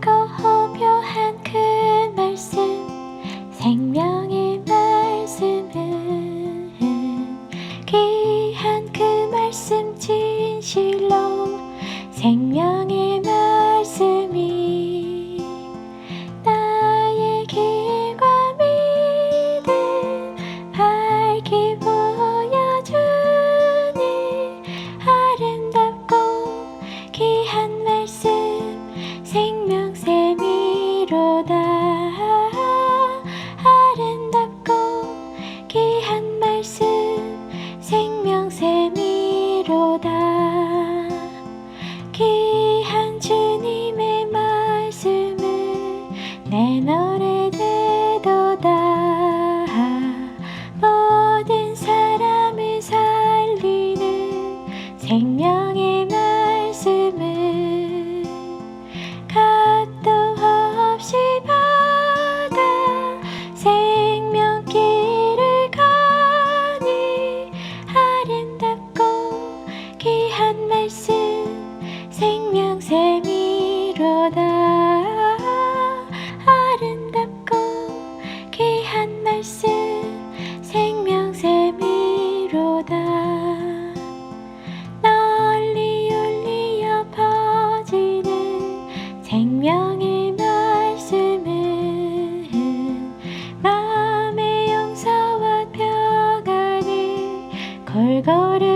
기묘한 그 말씀 생명의 말씀은 귀한 그 말씀 진실로 생명의 이로다 아름답고 귀한 말씀 생명샘이로다. 널리 울리어 퍼지는 생명의 말씀은 마음의 용서와 평안을 골고루